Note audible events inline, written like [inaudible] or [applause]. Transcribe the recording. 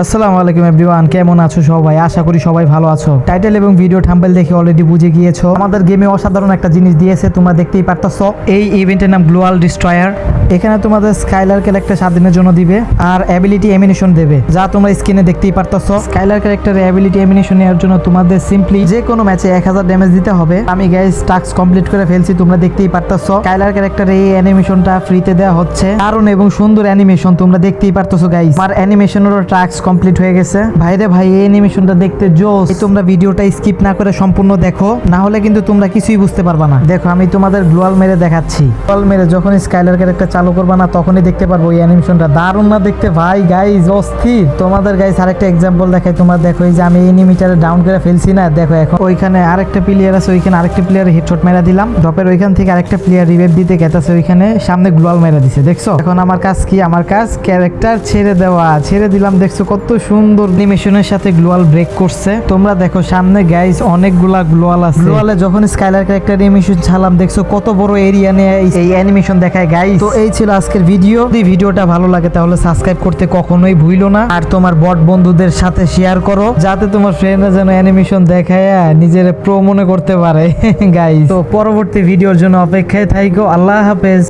আসসালামু আলাইকুম এভরিওয়ান, কেমন আছো সবাই? আশা করি সবাই ভালো আছো। টাইটেল এবং ভিডিও থাম্বেল দেখে অলরেডি বুঝে গিয়েছো। আমাদের গেমে অসাধারণ একটা জিনিস দিয়েছে, তোমরা দেখতেই পারতাছো। এই ইভেন্টের নাম গ্লোয়াল ডিস্ট্রয়ার এখানে তোমাদের স্কাইলার ক্যারেক্টার সাত জন্য দিবে আর অ্যাবিলিটি এমিনেশন দেবে। যা তোমরা স্ক্রিনে দেখতেই পারতাছো। স্কাইলার ক্যারেক্টার অ্যাবিলিটি এমিনেশন নেওয়ার জন্য তোমাদের সিম্পলি যে কোনো ম্যাচে এক হাজার ড্যামেজ দিতে হবে। আমি গাইস টাস্ক কমপ্লিট করে ফেলছি, তোমরা দেখতেই পারতাছো। স্কাইলার ক্যারেক্টার এই অ্যানিমেশনটা ফ্রিতে দেওয়া হচ্ছে। দারুণ এবং সুন্দর অ্যানিমেশন তোমরা দেখতেই পারতেছো গাইস আমার অ্যানিমেশনেরও টাস্ক কমপ্লিট হয়ে গেছে। ভাইরে ভাই, এই অ্যানিমেশনটা দেখতে জোস। তোমরা ভিডিওটা স্কিপ না করে সম্পূর্ণ দেখো। না হলে কিন্তু তোমরা কিছুই বুঝতে পারবা না। দেখো, আমি তোমাদের গ্লোয়াল মেরে দেখাচ্ছি। গ্লোয়াল মেরে যখন স্কাইলার ক্যারেক্টার চালু করবা না, তখনই দেখতে পারব এই অ্যানিমেশনটা দারুণ না দেখতে? ভাই গাইস অস্থির। তোমাদের গাইস আরেকটা এক্সাম্পল দেখাই। তোমরা দেখো, এই যে আমি এনিমিটারে ডাউন করে ফেলছি না, দেখো এখন। ওইখানে আরেকটা প্লেয়ার আছে, ওইখানে আরেকটা প্লেয়ার হেডশট মেরা দিলাম। ড্রপের ওইখান থেকে আরেকটা প্লেয়ার রিভাইভ দিতে গেতাছে ওইখানে। সামনে গ্লোয়াল মেরা দিছে, দেখছ? এখন আমার কাজ কি? আমার কাজ ক্যারেক্টার ছেড়ে দেওয়া। ছেড়ে দিলাম, দেখছ কত সুন্দর অ্যানিমেশনের সাথে গ্লোয়াল ব্রেক করছে। তোমরা দেখো সামনে গাইস অনেকগুলা গ্লোয়াল আছে। গ্লোয়ালে যখন স্কাইলার ক্যারেক্টার অ্যানিমেশন ছাড়লাম দেখছ কত বড় এরিয়া নিয়ে এই- অ্যানিমেশন দেখায় গাইস তো এই ছিল আজকের ভিডিও যদি ভিডিওটা ভালো লাগে তাহলে সাবস্ক্রাইব করতে কখনোই ভুইলো না। আর তোমার বট বন্ধুদের সাথে শেয়ার করো যাতে তোমার ফ্রেন্ডরা যেন অ্যানিমেশন দেখায় নিজের প্রো মনে করতে পারে [laughs] গাইস তো পরবর্তী ভিডিওর জন্য অপেক্ষায় থাইকো। আল্লাহ হাফেজ।